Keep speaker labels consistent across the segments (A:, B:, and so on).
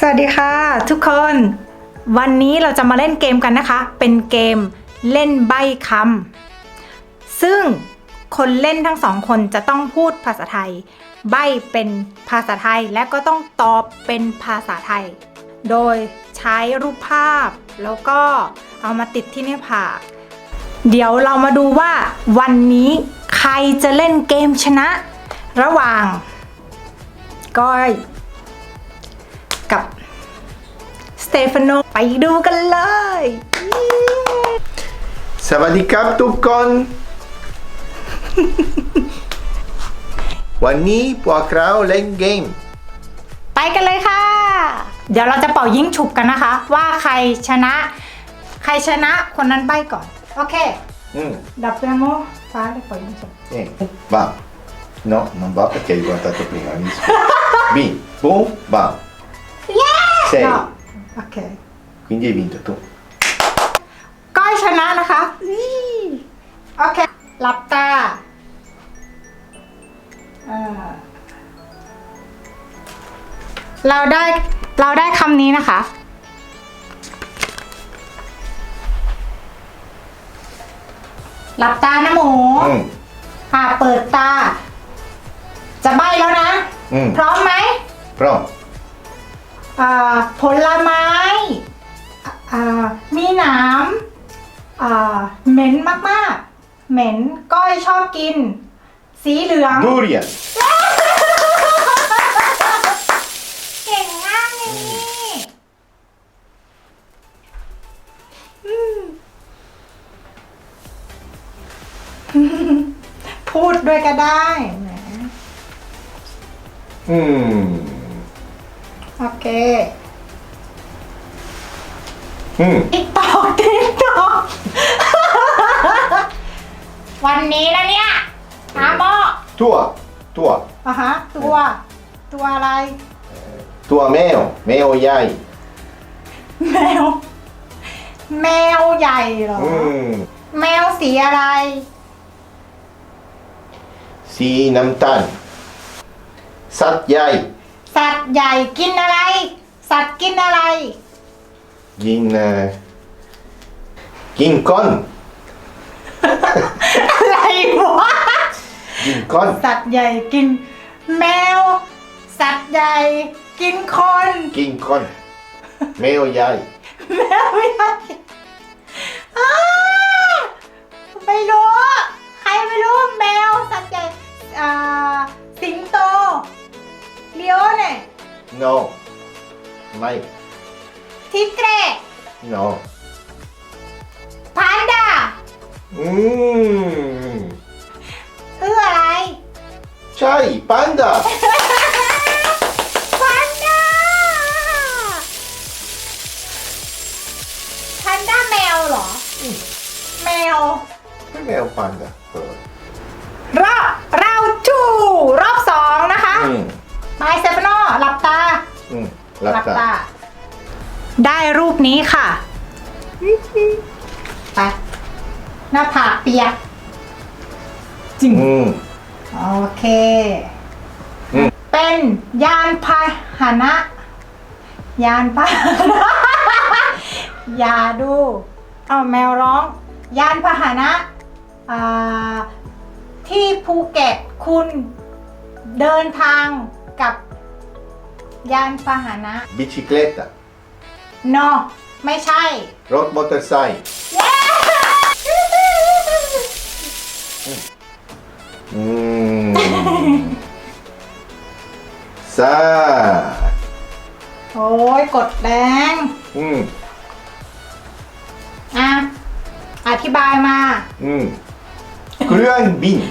A: สวัสดีค่ะ ทุกคน วันนี้เราจะมาเล่นเกมกันนะคะ เป็นเกมเล่นใบคำซึ่งคนเล่นทั้งสองคนจะต้องพูดภาษาไทย ใบเป็นภาษาไทยและก็ต้องตอบเป็นภาษาไทย โดยใช้รูปภาพ แล้วก็เอามาติดที่หน้าผากเดี๋ยวเรามาดูว่าวันนี้ใครจะเล่นเกมชนะ ระหว่างก้อย ตฟานโนไปดูกันเลย
B: สวัสดีครับทุกคน วันนี้พวกเราเล่นเกม
A: ไปกันเลยค่ะ เดี๋ยวเราจะเป่ายิงฉุบกันนะคะ ว่าใครชนะ ใครชนะคนนั้นใบก่อน โอเค
B: อืม
A: ดับเบิลโมฟ้าเลยเป่ายิงฉุบ
B: Eh, va. No, non va perché hai guardato prima. mi dispiace. B, boom, va. Sei.
A: ก็ โอเค
B: Quindi hai vinto tu.
A: ก้อยชนะนะคะอี้โอเค หลับตาเอ่อเราได้ เราได้คำนี้นะคะ หลับตานะหมู
B: Mm,
A: ค่ะ เปิดตา จะใบแล้วนะ
B: mm.
A: พร้อมไหม
B: Pronto?
A: อ่าผลไม้อ่ามีหนามอ่าเหม็นมากๆ เหม็นก้อยชอบกิน สีเหลือง
B: Durian.
A: เก่งมากเลยนี่อืมพูดด้วยก็ได้แหม
B: Mm.
A: โอเค
B: Mm.
A: ติ๊กตอกติ๊กตอกวันนี้นะเนี่ยหาหมอ
B: Tua, tua,
A: อะฮะ ตัว ตัวอะไร
B: tua meo, meo yai.
A: แมว แมวใหญ่เหรอ
B: Mm.
A: แมวสีอะไร
B: Si namtan. Sat yai.
A: สัตว์ใหญ่กินอะไร สัตว์กินอะไร
B: Gin. Uh, gin con.
A: อะไรวะ
B: Gin con.
A: สัตว์ใหญ่กิน แมว สัตว์ใหญ่ กินคน
B: Gin con. Meo yai.
A: แมวใหญ่อ้าไม่รู้ ใครไม่รู้แมวสัตว์ใหญ่อ่าสิงโตเลียวเนี่ย
B: No. Mai.
A: ทิเกร
B: No.
A: พานดา
B: Mmm.
A: คืออะไร
B: C'hai, panda.
A: พานดาพานด้าแมวเหรอ แมว
B: Come è un panda?
A: รอบเราจูรอบสองนะคะ
B: Mm.
A: ไปเซฟโนหลั บตา
B: Mm.
A: หลับตา
B: Latta.
A: ได้รูปนี้ค่ะ ไป หน้าผากเปียกจริง
B: Mm.
A: โอเค
B: อืม
A: เป็นยานพาหนะ ยานพาหนะ อย่าดูเอาแมวร้อง ยานพาหนะอ่าที่ภูเก็ตคุณเดินทางกับ ยานพาหนะ
B: Bicicletta.
A: โนไม่ใช่
B: Road motorcycle. Mm. Sa.
A: โอ้ยกดแดง
B: Mm.
A: อะ อธิบายมา
B: Mm. Kryan bin. Mm.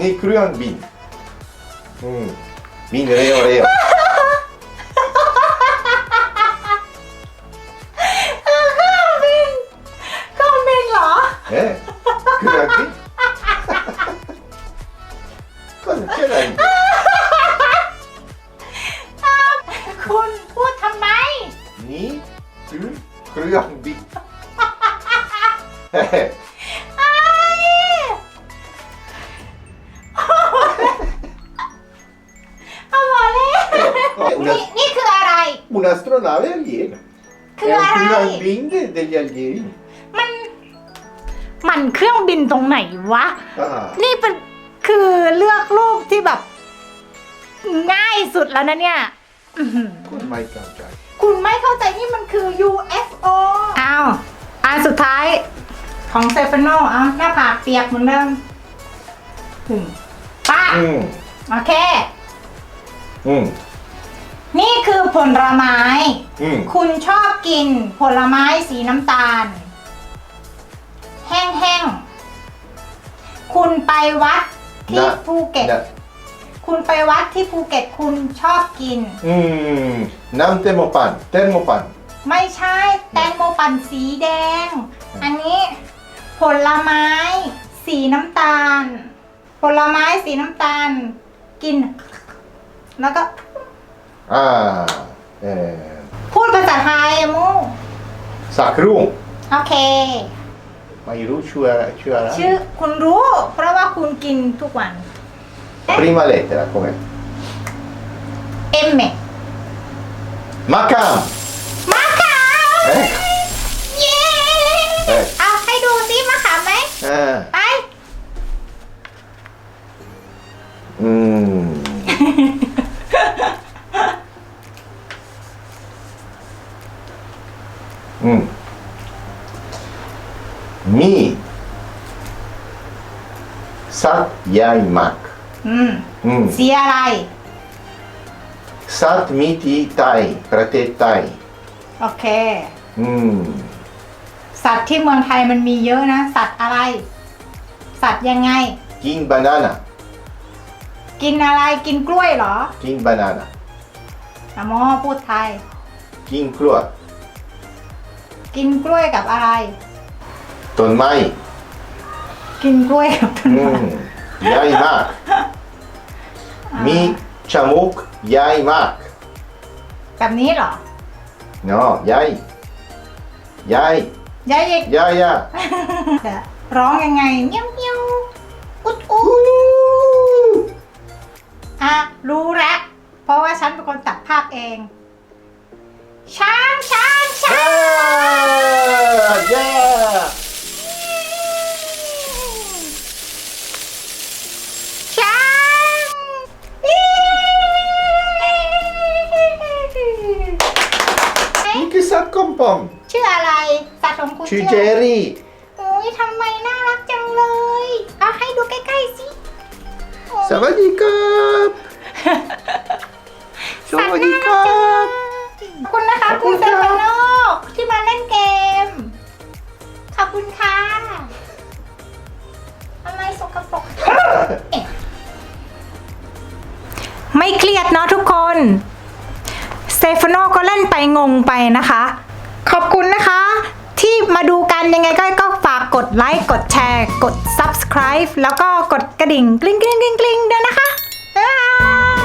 B: Ni kryan bin. Mm. Bin reo reo.
A: เครื่องบิน เครื่องบินเหรอ
B: Eh? Kryan bin? Cosa ce l'hai?
A: คุณพูดทำไม
B: Ni kru kryan bin. Eh.
A: ไ un'astronave
B: aliena.
A: คือ
B: È
A: อะ
B: un
A: ไร
B: plan wing degli alieni.
A: มัน มันเครื่องบินตรงไหนวะ
B: Ah,
A: นี่เป็นคือเลือกรูปที่แบบ ง่ายสุดแล้วนะเนี่ยอื้อหือ
B: come mai cambiare?
A: คุณไม่เข้าใจนี่มันคือ UFO อ้าวอันสุดท้ายของเซฟโนเอาหน้าผากเปียกเหมือนเดิมถึงป้า
B: Mm,
A: โอเค
B: mm,
A: นี่คือผลไม้
B: mm.
A: คุณชอบกินผลไม้สีน้ำตาล แห้งๆ คุณไปวัดที่
B: Na-
A: ภูเก็ต
B: na-
A: คุณไปวัดที่ภูเก็ตคุณชอบกิน
B: mm, Nam termopan, termopan.
A: ไม่ใช่แตงโมปั่นสีแดงอันนี้ ผลไม้ สีน้ำตาล ผลไม้สีน้ำตาล กิน แล้วก็
B: Ah, eh,
A: พูดภาษาไทยมู
B: sacrum.
A: โอเค
B: Ma i ru chuara, chuara.
A: ชื่อคุณรู้ เพราะว่าคุณกินทุกวัน
B: Prima lettera, com'è?
A: เอ็มเม
B: Macam. Sat yai mak.
A: อืม
B: Mm.
A: สีอะไร
B: Sat miti tai, prate tai.
A: โอเค
B: Mm.
A: สัตว์ที่เมืองไทยมันมีเยอะนะ สัตว์อะไร สัตว์ยังไง
B: King banana.
A: กินอะไรกินกล้วยเหรอ
B: King banana.
A: อะโมพูดไทย
B: King klua.
A: กินกล้วยกับอะไร
B: Ton mai.
A: กินกล้วยกับต้นไม้
B: Mm. Yai mak.
A: อ่า
B: Mi chamuk yai mak.
A: แบบนี้เหรอ
B: No, yai. Yai.
A: ยายอีก
B: Ya ya.
A: เดี๋ยวร้องยังไงเมี้ยวเมี้ยวอุดอุด
B: Ooh.
A: อะรู้แล้วเพราะว่าฉันเป็นคนตัดภาพเอง
B: sat kompom.
A: ชื่ออะไรสัตว์ของคุณชื่อ
B: Cugeri.
A: โอ้ยทำไมน่ารักจังเลย เอาให้ดูใกล้ๆสิโอ้ย
B: Savadikap.
A: สัตว์น่ารักจังเลยขอบคุณนะคะ
B: ขอบคุ
A: คุณ
B: ณ
A: เซ
B: ครับ
A: ฟานโนที่มาเล่นเกม ขอบคุณค่ะอะไรสกปรกไม่เครียดเนาะทุกคน สเตฟานโนก็เล่นไปงงไปนะคะ ขอบคุณนะคะ ที่มาดูกันยังไงก็ก็ฝากกดไลค์ กดแชร์ กด subscribe แล้วก็กดกระดิ่งกลิ้งกลิ้งกลิ้งกลิ้งด้วยนะคะบ๊ายบาย